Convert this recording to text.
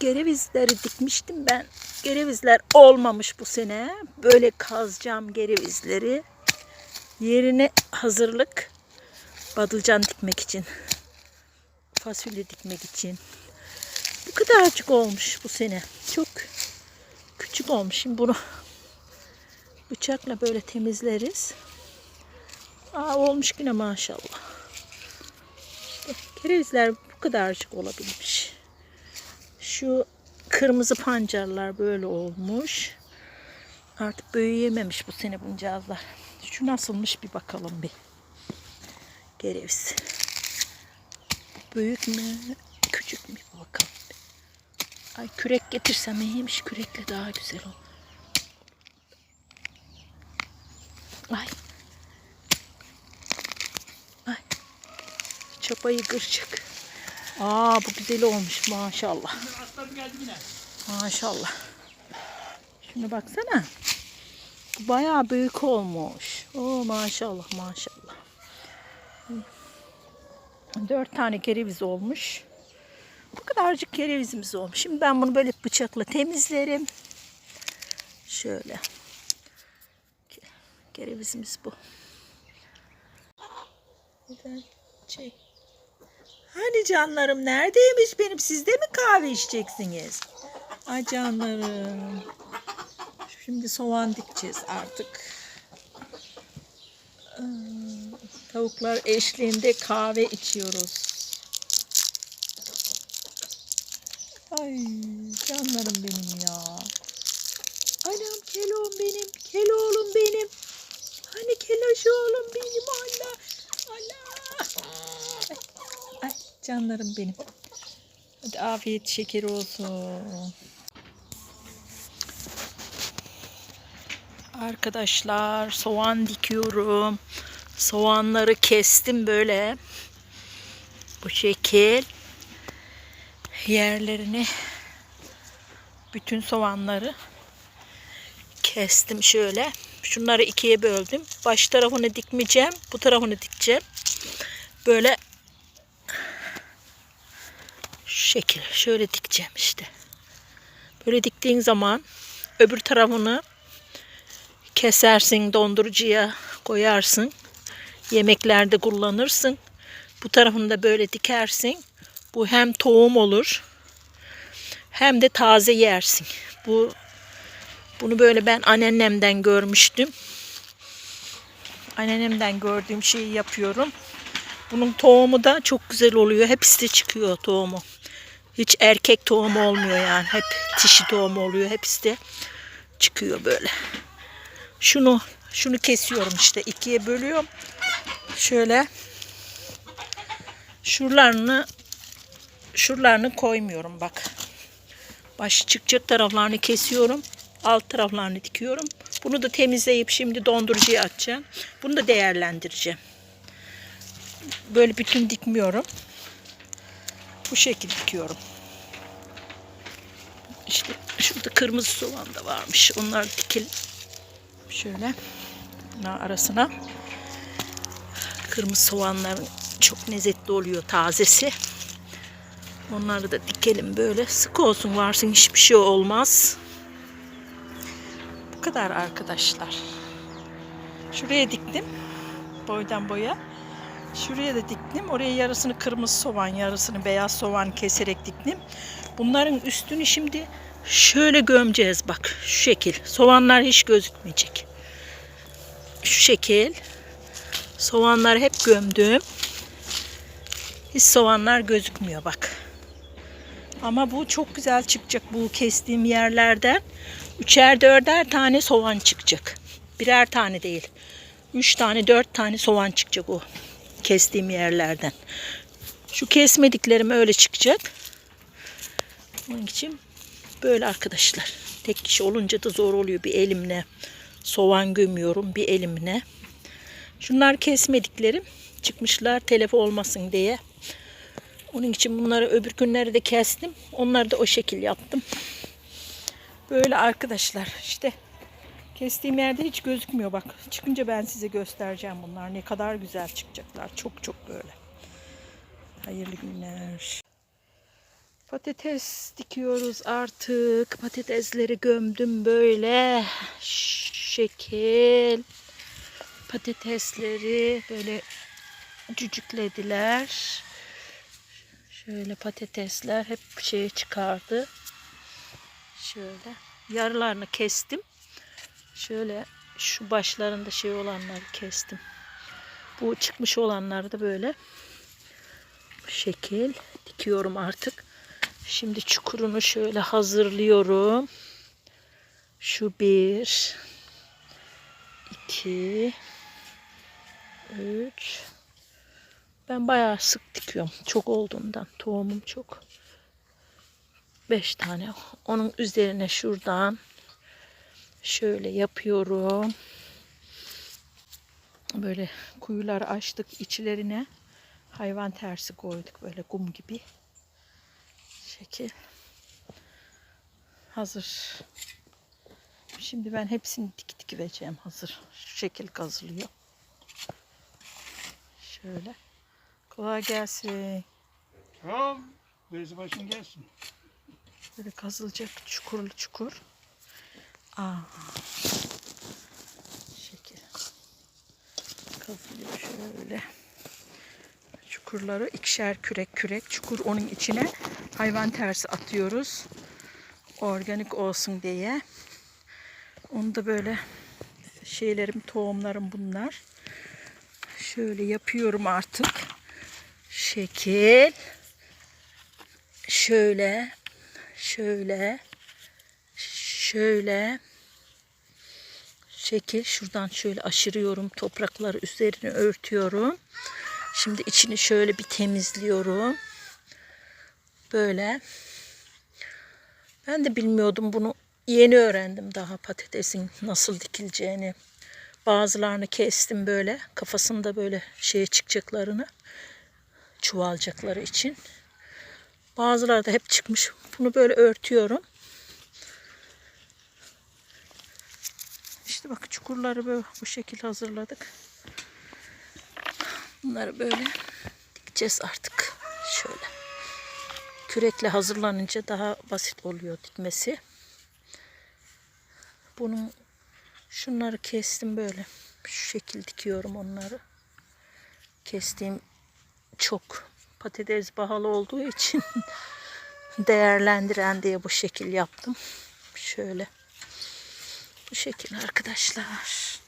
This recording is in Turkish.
gerevizleri dikmiştim ben. Gerevizler olmamış bu sene. Böyle kazacağım gerevizleri. Yerine hazırlık badılcan dikmek için. Fasulye dikmek için. Bu kadarcık olmuş bu sene. Çok küçük olmuş. Şimdi bunu bıçakla böyle temizleriz. Aa olmuş yine maşallah. İşte kerevizler bu kadarcık olabilmiş. Şu kırmızı pancarlar böyle olmuş. Artık büyüyememiş bu sene buncağızlar. Şu nasılmış bir bakalım bir. Gereviz. Büyük mü? Küçük mü? Bir bakalım. Ay kürek getirsem iyiymiş. Kürekle daha güzel olur. Ay. Ay. Çapayı kıracak. Aa bu güzel olmuş maşallah. Maşallah. Şuna baksana. Bu bayağı büyük olmuş. Oo maşallah maşallah. Dört tane kereviz olmuş. Bu kadarcık kerevizimiz olmuş. Şimdi ben bunu böyle bıçakla temizlerim. Şöyle. Ke- Kerevizimiz bu. Neden? Şey. Hani canlarım neredeymiş benim? Siz de mi kahve içeceksiniz? Ay canlarım. Şimdi soğan dikeceğiz artık. Ee, Tavuklar eşliğinde kahve içiyoruz. Ay canlarım benim ya. Anam keloğum benim, keloğlum benim. Hani keloş oğlum benim Allah. Allah. Canlarım benim. Hadi afiyet şeker olsun. Arkadaşlar soğan dikiyorum. Soğanları kestim böyle. Bu şekil. Yerlerini bütün soğanları kestim şöyle. Şunları ikiye böldüm. Baş tarafını dikmeyeceğim. Bu tarafını dikeceğim. Böyle şu şekil şöyle dikeceğim işte. Böyle diktiğin zaman öbür tarafını kesersin dondurucuya koyarsın. Yemeklerde kullanırsın. Bu tarafını da böyle dikersin. Bu hem tohum olur hem de taze yersin. Bu bunu böyle ben anneannemden görmüştüm. Anneannemden gördüğüm şeyi yapıyorum. Bunun tohumu da çok güzel oluyor. Hepsi de çıkıyor tohumu. Hiç erkek tohumu olmuyor yani. Hep dişi tohumu oluyor. Hepsi de çıkıyor böyle. Şunu şunu kesiyorum işte ikiye bölüyorum. Şöyle şuralarını şuralarını koymuyorum bak. Baş çıkacak taraflarını kesiyorum. Alt taraflarını dikiyorum. Bunu da temizleyip şimdi dondurucuya atacağım. Bunu da değerlendireceğim. Böyle bütün dikmiyorum. Bu şekilde dikiyorum. İşte şurada kırmızı soğan da varmış. Onlar dikil. Şöyle bunlar arasına kırmızı soğanların çok lezzetli oluyor tazesi. Onları da dikelim böyle. Sık olsun varsın hiçbir şey olmaz. Bu kadar arkadaşlar. Şuraya diktim. Boydan boya. Şuraya da diktim. Oraya yarısını kırmızı soğan, yarısını beyaz soğan keserek diktim. Bunların üstünü şimdi şöyle gömeceğiz bak. Şu şekil. Soğanlar hiç gözükmeyecek. Şu şekil. Soğanlar hep gömdüm. Hiç soğanlar gözükmüyor bak. Ama bu çok güzel çıkacak bu kestiğim yerlerden. Üçer dörder tane soğan çıkacak. Birer tane değil. Üç tane dört tane soğan çıkacak o kestiğim yerlerden. Şu kesmediklerim öyle çıkacak. Onun için böyle arkadaşlar. Tek kişi olunca da zor oluyor bir elimle. Soğan gömüyorum bir elimle. Şunlar kesmediklerim çıkmışlar telef olmasın diye. Onun için bunları öbür günleri de kestim. Onları da o şekil yaptım. Böyle arkadaşlar işte kestiğim yerde hiç gözükmüyor bak. Çıkınca ben size göstereceğim bunlar. Ne kadar güzel çıkacaklar. Çok çok böyle. Hayırlı günler. Patates dikiyoruz artık. Patatesleri gömdüm böyle. Şekil. Patatesleri böyle cücüklediler. Şöyle patatesler hep şeye çıkardı. Şöyle yarılarını kestim. Şöyle şu başlarında şey olanları kestim. Bu çıkmış olanları da böyle bu şekil dikiyorum artık. Şimdi çukurunu şöyle hazırlıyorum. Şu bir, iki, üç. Ben bayağı sık dikiyorum. Çok olduğundan. Tohumum çok. Beş tane. Onun üzerine şuradan şöyle yapıyorum. Böyle kuyular açtık içlerine. Hayvan tersi koyduk böyle kum gibi. Şekil. Hazır. Şimdi ben hepsini dik dik vereceğim hazır. Şu şekil kazılıyor. Şöyle. Kolay gelsin. Tamam. Bezi başın gelsin. Böyle kazılacak çukurlu çukur. Aa. Şekil. Kazılıyor şöyle. Çukurları ikişer kürek kürek çukur onun içine hayvan tersi atıyoruz. Organik olsun diye. Onu da böyle şeylerim, tohumlarım bunlar. Şöyle yapıyorum artık. Şekil. Şöyle. Şöyle. Şöyle. Şekil. Şuradan şöyle aşırıyorum. Toprakları üzerine örtüyorum. Şimdi içini şöyle bir temizliyorum. Böyle. Ben de bilmiyordum bunu. Yeni öğrendim daha patatesin nasıl dikileceğini. Bazılarını kestim böyle. Kafasında böyle şeye çıkacaklarını. Çuvalacakları için. Bazıları da hep çıkmış. Bunu böyle örtüyorum. İşte bak çukurları böyle bu şekil hazırladık. Bunları böyle dikeceğiz artık. Şöyle. Kürekle hazırlanınca daha basit oluyor dikmesi. Bunun şunları kestim böyle. Şu şekil dikiyorum onları. Kestiğim çok patates pahalı olduğu için değerlendiren diye bu şekil yaptım. Şöyle. Bu şekil arkadaşlar.